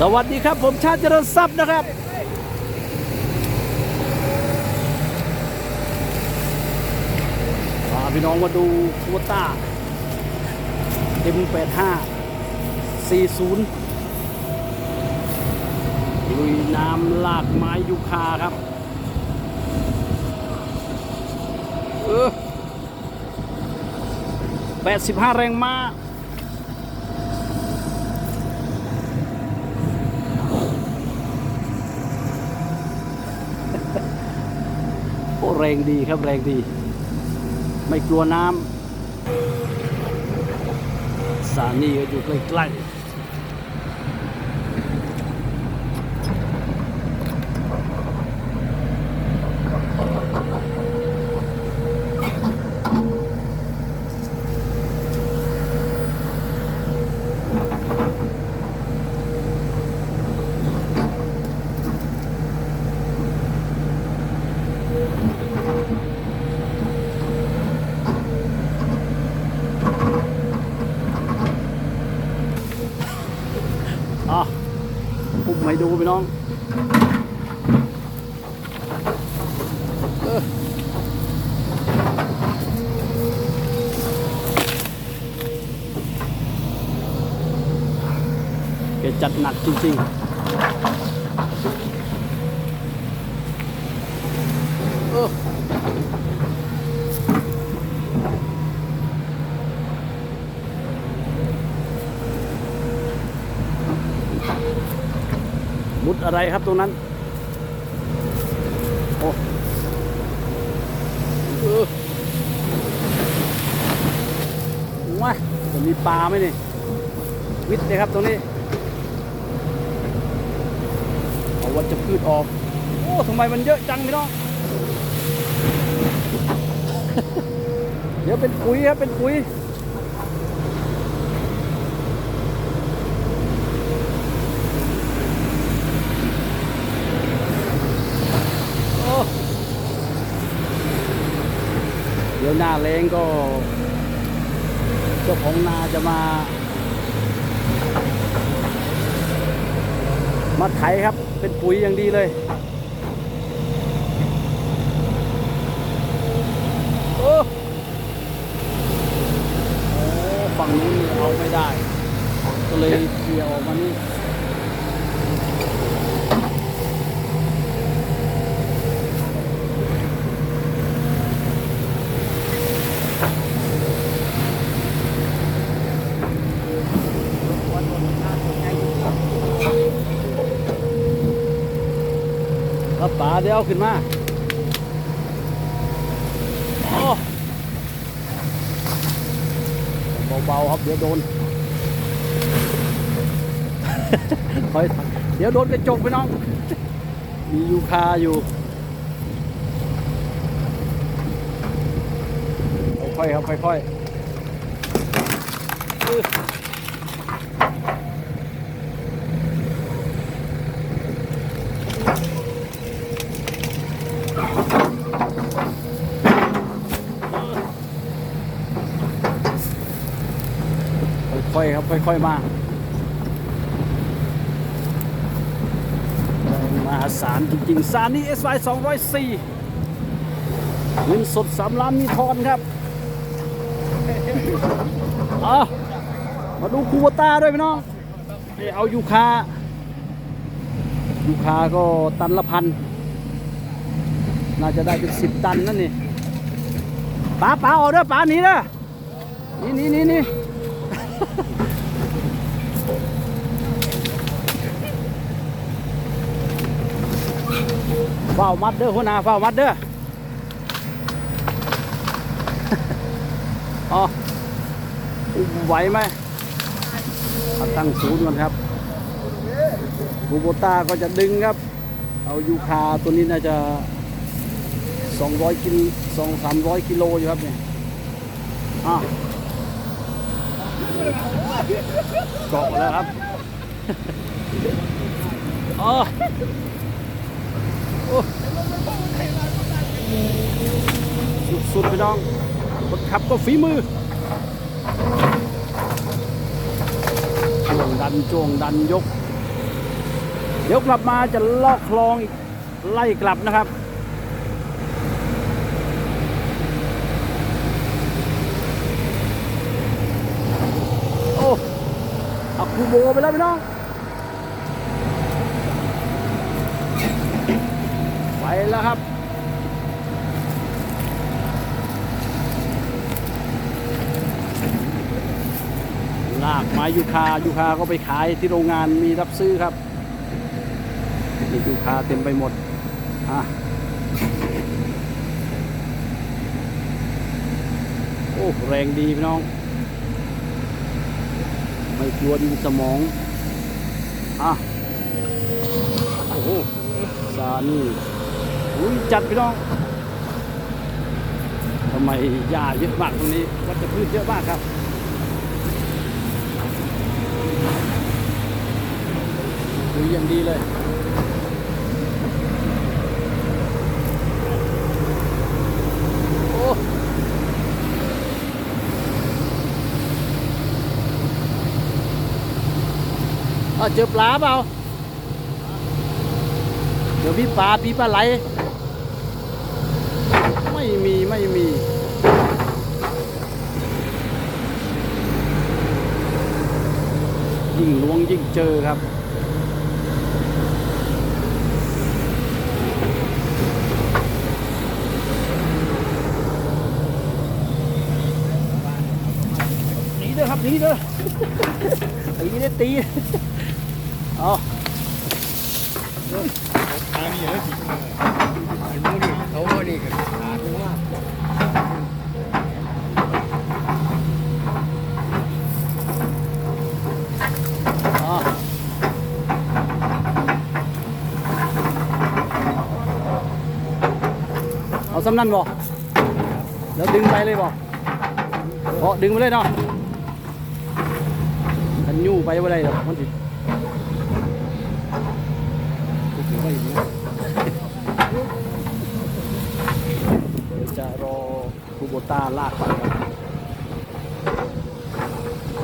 สวัสดีครับ ผมชาติเจริญทรัพย์นะครับ พาพี่น้องมาดูคูวต้า M85 40ลุยน้ำลากไม้ยูคาครับ เออ85 แรงม้า แรงดีครับแรงดี ไม่กลัวน้ำสถานีก็อยู่ใกล้ๆ อะปุ่มให้ดูพี่น้องเออแกจัดหนักจริงๆเออ มุด อะไรครับตรงนั้น โอ้ว้าจะมีปลาไหมนี่ วิทย์เลยครับตรงนี้ เอาวัชพืชออก โอ้ทำไมมันเยอะจังพี่น้องเดี๋ยวเป็นปุ๋ยครับ เป็นปุ๋ย ดี๋ยวหน้าแรงก็ เจ้าของนาจะมา มาไถครับ เป็นปุ๋ยอย่างดีเลยโอ้โอ้ฝั่งนู้นเอาไม่ได้ ก็เลยเคลียร์ออกมานี่ ครับป๋าเดี๋ยวเอาขึ้นมาโอ้เบาๆครับเดี๋ยวโดนคอยเดี๋ยวโดนกระจกไปน้อง มียูคาอยู่ ค่อยๆครับ ค่อยๆอื้อ ค่อยๆมามาศาลจริงๆสารนี้ SY 204เงินสดสามล้านมีทอนครับเอามาดูคูวต้าด้วยพี่น้องนี่เอายูคายูคาก็ตันละพัน น่าจะได้เป็นสิบตันนั่นนี่ป๋าป๋าออกเด้อป๋าหนีเด้อนี่นี่นี่นี่ เฝ้ามัดเด้อหัวหน้าเฝ้ามัดเด้ออ๋อไหวไหมเอาตั้งศูนย์ก่อนครับบูโบต้าก็จะดึงครับ เอายูคาตัวนี้น่าจะ 200 กิโลสองสามร้อยกิโลอยู่ครับเนี่ยอะเกาะแล้วครับอ๋อ สุดๆพี่น้องคนขับก็ฝีมือจ้วงดันจ้วงดันยก เดี๋ยวกลับมาจะลอกคลองอีกไล่กลับนะครับโอ้อาคูโบไปแล้วพี่น้อง ไป แล้วครับ ลากไม้ยูคายูคาก็ไปขายที่โรงงานมีรับซื้อครับนี่ยูคาเต็มไปหมดอะโอ้แรงดีพี่น้อง ไม่กลัวดินสมองอะโอ้โหซานี่ อุ้ยจัดพี่น้องทำไมหญ้าเยอะมากตรงนี้วัชพืชเยอะมากครับดูอย่างดีเลยโอ้เจอปลาเปล่าเดี๋ยวพี่ปลาพี่ปลาไหล ไม่มียิ่งล้วงยิ่งเจอครับหนีเด้อครับหนีเด้อตีได้ตีเอาทางนี้เลยสิไอ้มูนี่เขาว่านี่กันขาดว่า เอาเอา สำนันบ่แล้วดึงไปเลยบ่เพาะดึงไปเลยเนาะกันยู่ไปว่าไรหรอกมันสิกูถือว่าอย่างนี้เดี๋ยวจะรอคูโบต้าลากไป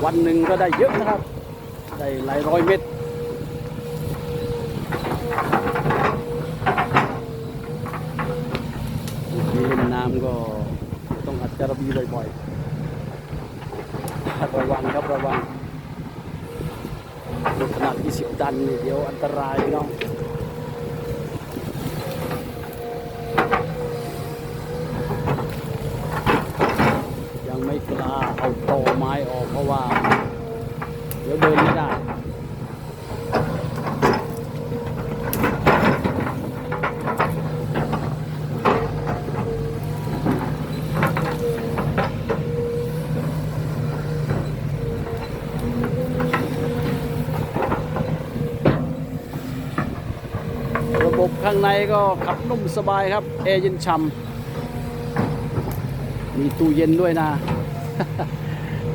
วันหนึ่งก็ได้เยอะนะครับ ได้หลายร้อยเม็ดมีเล่นน้ำ ก็ต้องอัดจารบีบ่อยๆระวังครับระวังขนาด 20 ตันนี่เดี๋ยวอันตรายเนาะ ยังไม่กล้าเอาโตอไม้ออกเพราะว่า เดี๋ยวเดินไม่ได้ ระ บบข้างในก็ขับนุ่มสบายครับแอร์เย็นฉ่ำมีตู้เย็นด้วยนะ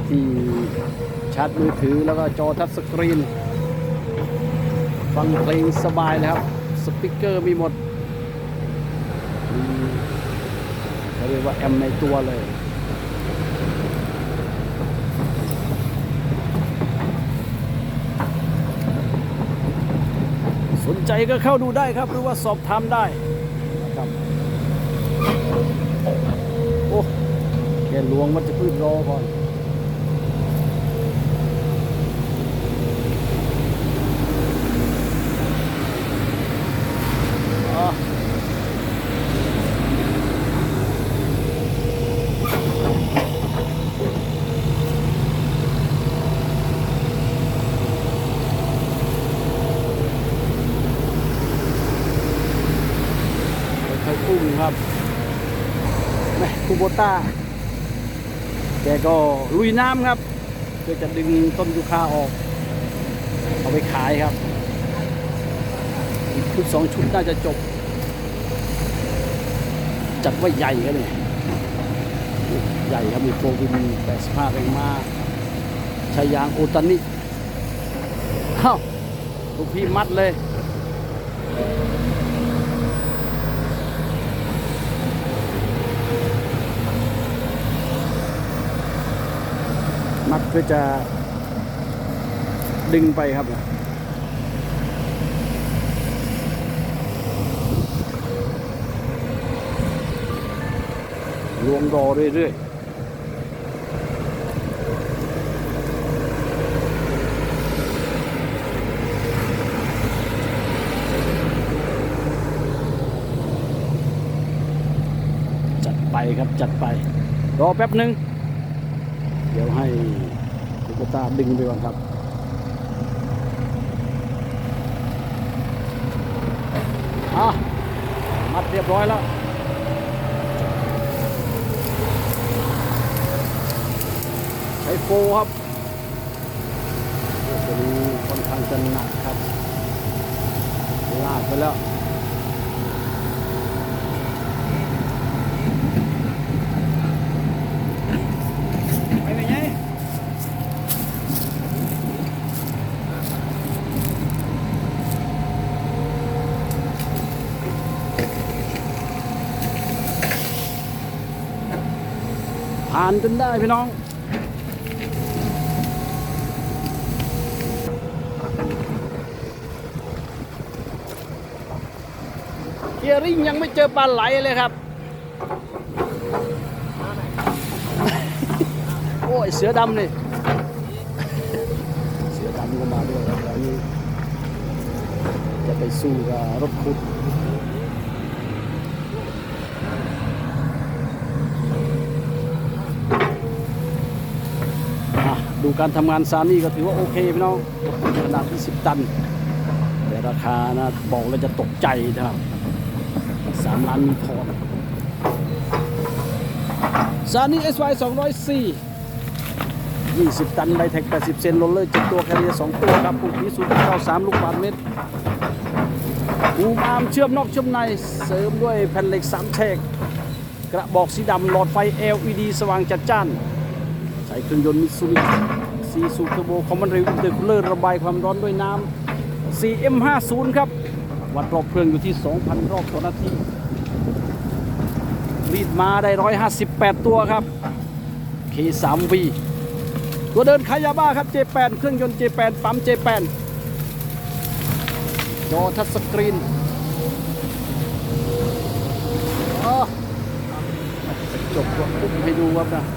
ที่ชาร์จมือถือแล้วก็จอทัชสกรีน ฟังเพลงสบายเลยครับ สปีกเกอร์มีหมดเขาเรียกว่าแอมในตัวเลย ใจก็เข้าดูได้ครับ หรือว่าสอบถามได้นะครับโอ้แกหลวงมันจะพืชรอก่อน อะค่อยๆอุ้มครับแม่คูโบ ต้าแกก็ลุยน้ำครับ เพื่อจะดึงต้นยูคาออก เอาไปขายครับ อีกชุดสองชุดน่าจะจบ จัดว่าใหญ่กันเนี่ยใหญ่ครับมีโฟวิน85แรงม้าช้ยางโอตานิเอ้าลูกพี่มัดเลย มักก็จะดึงไปครับ รวมรอเรื่อยๆจัดไปครับ จัดไป รอแป๊บหนึ่ง เดี๋ยวให้ลูกตาดึงไปก่อนครับอะมัดเรียบร้อยแล้วใช้โฟครับโอ้ตัวนี้ค่อนข้างจะหนักครับลากไปแล้ว ไปไหนไง ผ่านจนได้พี่น้องเกียร์ริ่งยังไม่เจอปลาไหลเลยครับ โอ้ย เสือดำนี่ เสือดำก็มาด้วยแล้วนี่จะไปสู้กับรถขุด อะดู การทำงานซานี่ก็ถือว่าโอเคพี่น้องขนาดที่10 ตัน แต่ราคานะบอกแล้วจะตกใจนะครับสามล้านมีทอนซานี่ SY 204 20 ตันไดแท็ก 80 เซนโรลเลอร์7ตัวแคเรีย 2 ตัวครับปุ่มนี้0.93 ลูกบาทเมตรอูมอามเชื่อมนอกเชื่อมในเสริมด้วยแผ่นเหล็ก 3 แฉกกระบอกสีดำหลอดไฟ LED สว่างจัดจ้าน ใช้เครื่องยนต์มิตซูบิ ซีซูเทอร์โบคอมมอนเรลอินเตอร์คูลเลอร์ระบายความร้อนด้วยน้ำ 4M50 ครับวัดรอบเครื่องอยู่ที่ 2,000 รอบต่อนาทีรีดมาได้ 158 ตัวครับ K3V ตัวเดินขายาบ้าครับ J8 เครื่องยนต์ J8 ปั๊ม J8 จอทัชสกรีนจบกดปุ๊บให้ดูครับนะ